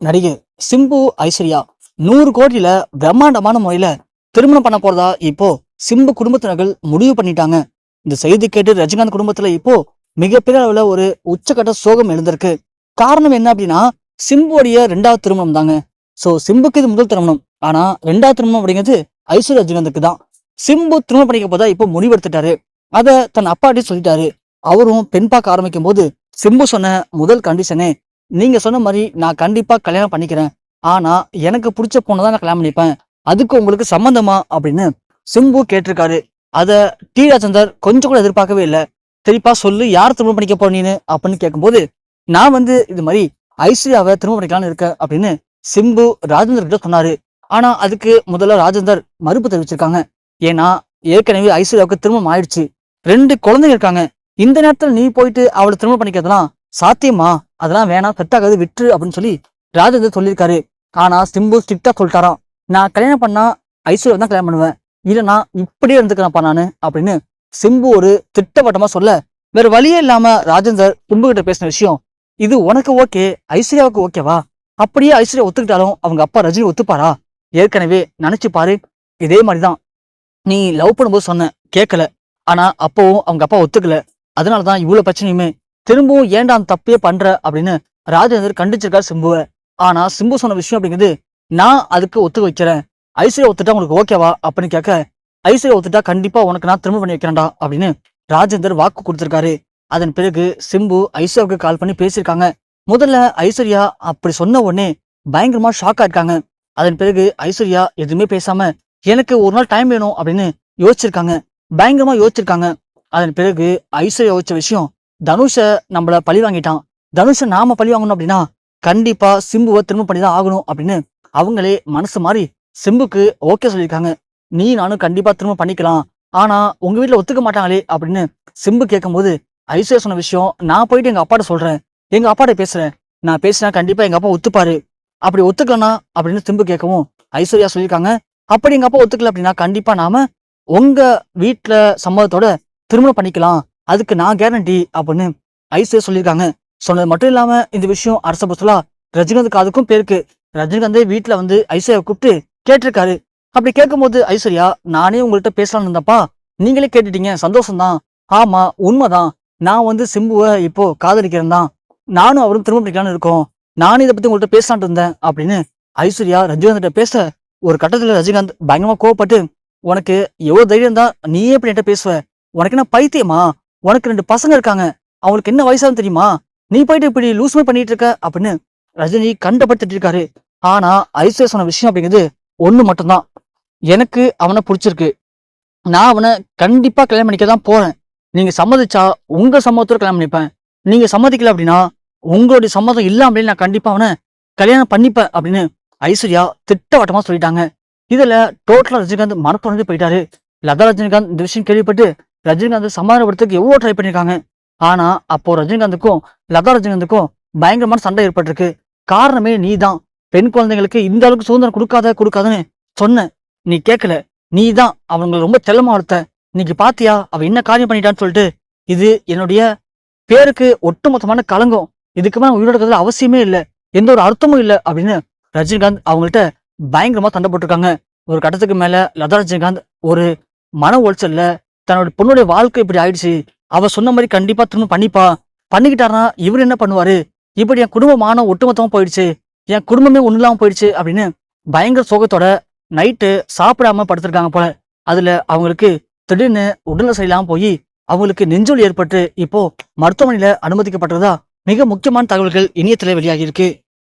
நடிகை சிம்பு ஐஸ்வர்யா நூறு கோடியில பிரம்மாண்டமான முறையில திருமணம் பண்ண போறதா இப்போ சிம்பு குடும்பத்தினர்கள் முடிவு பண்ணிட்டாங்க. இந்த செய்தி கேட்டு ரஜினிகாந்த் குடும்பத்துல இப்போ மிகப்பெரிய அளவுல ஒரு உச்சக்கட்ட சோகம் எழுந்திருக்கு. காரணம் என்ன அப்படின்னா சிம்புடைய ரெண்டாவது திருமணம் தாங்க. சோ சிம்புக்கு இது முதல் திருமணம். ஆனா ரெண்டாவது திருமணம் அப்படிங்கிறது ஐஸ்வர்யா ரஜினிகாந்துக்கு தான். சிம்பு திருமணம் பண்ணிக்க போதா இப்போ முடிவெடுத்துட்டாரு. அதை தன் அப்பாட்டி சொல்லிட்டாரு. அவரும் பெண் பார்க்க ஆரம்பிக்கும் போது சிம்பு சொன்ன முதல் கண்டிஷனே நீங்க சொன்ன மாதிரி நான் கண்டிப்பா கல்யாணம் பண்ணிக்கிறேன். ஆனா எனக்கு பிடிச்ச பொண்ணை தான் நான் கல்யாணம் பண்ணிப்பேன். அதுக்கு உங்களுக்கு சம்மந்தமா அப்படின்னு சிம்பு கேட்டிருக்காரு. அத டி ராஜேந்தர் கொஞ்சம் கூட எதிர்பார்க்கவே இல்லை. சரிப்பா சொல்லு யார் திருமணம் பண்ணிக்க போனீன்னு அப்படின்னு கேட்கும்போது நான் வந்து இது மாதிரி ஐஸ்வர்யாவை திருமணம் பண்ணிக்கலாம்னு இருக்கேன் அப்படின்னு சிம்பு ராஜேந்தர் கிட்ட சொன்னாரு. ஆனா அதுக்கு முதல்ல ராஜேந்தர் மறுப்பு தெரிவிச்சிருக்காங்க. ஏன்னா ஏற்கனவே ஐஸ்வர்யாவுக்கு திருமணம் ஆயிடுச்சு. ரெண்டு குழந்தைங்க இருக்காங்க. இந்த நேரத்துல நீ போயிட்டு அவளை திருமணம் பண்ணிக்கிறதுலாம் சாத்தியமா? அதெல்லாம் வேணாம் செட் ஆகாது விட்டுரு அப்படின்னு சொல்லி ராஜேந்தர் சொல்லியிருக்காரு. ஆனா சிம்பு ஸ்ட்ரிக்டா சொல்லிட்டாராம். நான் கல்யாணம் பண்ணா ஐஸ்வர்யா தான் கல்யாணம் பண்ணுவேன். இல்லைன்னா இப்படியே இருந்துக்கிறேன்ப்பா நானு அப்படின்னு சிம்பு ஒரு திட்டவட்டமா சொல்ல வேற வழியே இல்லாம ராஜேந்தர் சிம்பு கிட்ட பேசின விஷயம் இது உனக்கு ஓகே ஐஸ்வர்யாவுக்கு ஓகேவா? அப்படியே ஐஸ்வர்யா ஒத்துக்கிட்டாலும் அவங்க அப்பா ரஜினி ஒத்துப்பாரா? ஏற்கனவே நினைச்சு பாரு இதே மாதிரிதான். நீ லவ் பண்ணும்போது சொன்ன கேட்கல ஆனா அப்பவும் அவங்க அப்பா ஒத்துக்கல. அதனாலதான் இவ்வளவு பிரச்சனையுமே திரும்பவும் ஏன்டா அந்த தப்பே பண்ற அப்படின்னு ராஜேந்தர் கண்டிச்சிருக்காரு சிம்புவை. ஆனா சிம்பு சொன்ன விஷயம் அப்படிங்கிறது நான் அதுக்கு ஒத்துக்க வைக்கிறேன். ஐஸ்வர்யா ஒத்துட்டா உங்களுக்கு ஓகேவா அப்படின்னு கேட்க ஐஸ்வர்யா ஒத்துட்டா கண்டிப்பா உனக்கு நான் திரும்ப பண்ணி வைக்கிறேன்டா அப்படின்னு ராஜேந்தர் வாக்கு கொடுத்திருக்காரு. அதன் பிறகு சிம்பு ஐஸ்வர்யாவுக்கு கால் பண்ணி பேசியிருக்காங்க. முதல்ல ஐஸ்வர்யா அப்படி சொன்ன உடனே பயங்கரமா ஷாக் ஆயிருக்காங்க. அதன் பிறகு ஐஸ்வர்யா எதுவுமே பேசாம எனக்கு ஒரு நாள் டைம் வேணும் அப்படின்னு யோசிச்சிருக்காங்க. பயங்கரமா யோசிச்சிருக்காங்க. அதன் பிறகு ஐஸ்வர்யா யோசிச்ச விஷயம் தனுஷை நம்மள பழி வாங்கிட்டான். தனுஷை நாம பழி வாங்கணும் அப்படின்னா கண்டிப்பா சிம்புவை திரும்ப பண்ணி தான் ஆகணும் அப்படின்னு அவங்களே மனசு மாறி சிம்புக்கு ஓகே சொல்லியிருக்காங்க. நீ நானும் கண்டிப்பா திரும்ப பண்ணிக்கலாம். ஆனா உங்க வீட்டுல ஒத்துக்க மாட்டாங்களே அப்படின்னு சிம்பு கேட்கும்போது ஐஸ்வர்யா சொன்ன விஷயம் நான் போயிட்டு எங்க அப்பாட்ட சொல்றேன். எங்க அப்பாட்ட பேசுறேன். நான் பேசினா கண்டிப்பா எங்க அப்பா ஒத்துப்பாரு. அப்படி ஒத்துக்கலனா அப்படின்னு சிம்பு கேட்கவும் ஐஸ்வர்யா சொல்லியிருக்காங்க. அப்படி எங்க அப்பா ஒத்துக்கல அப்படின்னா கண்டிப்பா நாம உங்க வீட்டுல சம்மதத்தோட திருமணம் பண்ணிக்கலாம். அதுக்கு நான் கேரண்டி அப்படின்னு ஐசே சொல்லியிருக்காங்க. சொன்னது மட்டும் இல்லாம இந்த விஷயம் அரச புசலா ரஜினிகாந்த் காதுக்கும் பேருக்கு. ரஜினிகாந்தே வீட்டுல வந்து ஐஸ்வர்யா கூப்பிட்டு கேட்டிருக்காரு. அப்படி கேட்கும்போது ஐஸ்வர்யா நானே உங்கள்கிட்ட பேசலாம்னு இருந்தப்பா நீங்களே கேட்டுட்டீங்க சந்தோஷம்தான். ஆமா உண்மைதான். நான் வந்து சிம்புவை இப்போ காதலிக்கிறேன் தான். நானும் அவரும் திரும்ப பண்ணிக்கலாம்னு இருக்கோம். நானும் இதை பத்தி உங்கள்கிட்ட பேசலான் இருந்தேன் அப்படின்னு ஐஸ்வர்யா ரஜினிகாந்த் பேச ஒரு கட்டத்துல ரஜினிகாந்த் பயங்கரமா கோவப்பட்டு உனக்கு எவ்வளவு தைரியம் தான் நீயே இப்படி என்கிட்ட பேசுவ. உனக்கு என்ன பைத்தியமா? உனக்கு ரெண்டு பசங்க இருக்காங்க. அவங்களுக்கு என்ன வயசாகும் தெரியுமா? நீ போயிட்டு இப்படி லூஸ்மே பண்ணிட்டு இருக்க அப்படின்னு ரஜினி கண்டப்படுத்திட்டு இருக்காரு. ஆனா ஐஸ்வர்யா சொன்ன விஷயம் அப்படிங்கிறது ஒண்ணு மட்டும்தான். எனக்கு அவனை பிடிச்சிருக்கு. நான் அவனை கண்டிப்பா கல்யாணம் பண்ணிக்க தான் போறேன். நீங்க சம்மதிச்சா உங்க சம்மதத்தோட கல்யாணம் பண்ணிப்பேன். நீங்க சம்மதிக்கல அப்படின்னா உங்களுடைய சம்மதம் இல்லாமலே நான் கண்டிப்பா அவனை கல்யாணம் பண்ணிப்பேன் அப்படின்னு ஐஸ்வர்யா திட்டவட்டமா சொல்லிட்டாங்க. இதுல டோட்டலா ரஜினிகாந்த் மனத்துறந்து போயிட்டாரு. லதா ரஜினிகாந்த் இந்த விஷயம் கேள்விப்பட்டு ரஜினிகாந்த் சமாதானப்படுத்துக்கு எவ்வளோ ட்ரை பண்ணியிருக்காங்க ஆனா அப்போ ரஜினிகாந்துக்கும் லதா ரஜினிகாந்துக்கும் பயங்கரமான சண்டை ஏற்பட்டிருக்கு. காரணமே நீ தான் பெண் குழந்தைங்களுக்கு இந்த அளவுக்கு சுதந்திரம் கொடுக்காத கொடுக்காதன்னு சொன்ன நீ கேட்கல நீ தான் அவங்களை ரொம்ப செல்லமா வளர்த்த இன்னைக்கு பாத்தியா? அவ என்ன காரியம் பண்ணிட்டான்னு சொல்லிட்டு இது என்னுடைய பேருக்கு ஒட்டுமொத்தமான கலங்கம் இதுக்கு மேலே உயிரோட இருக்கிறதுல அவசியமே இல்லை. எந்த ஒரு அர்த்தமும் இல்லை அப்படின்னு ரஜினிகாந்த் அவங்கள்ட்ட பயங்கரமா சண்டை போட்டிருக்காங்க. ஒரு கட்டத்துக்கு மேல லதா ரஜினிகாந்த் ஒரு மன உளைச்சல்ல தன்னோட பொண்ணுடைய வாழ்க்கை இப்படி ஆயிடுச்சு. அவ சொன்ன மாதிரி கண்டிப்பா திரும்ப பண்ணிப்பா. பண்ணிக்கிட்டாருன்னா இவர் என்ன பண்ணுவாரு? இப்படி என் குடும்பமான ஒட்டுமொத்தமா போயிடுச்சு. என் குடும்பமே ஒண்ணு இல்லாமல் போயிடுச்சு அப்படின்னு பயங்கர சோகத்தோட நைட்டு சாப்பிடாம படுத்திருக்காங்க போல. அதுல அவங்களுக்கு திடீர்னு உடல்நிலை சரியில்லாம போய் அவங்களுக்கு நெஞ்சொலி ஏற்பட்டு இப்போ மருத்துவமனையில அனுமதிக்கப்பட்டதா மிக முக்கியமான தகவல்கள் இணையத்துல வெளியாகி இருக்கு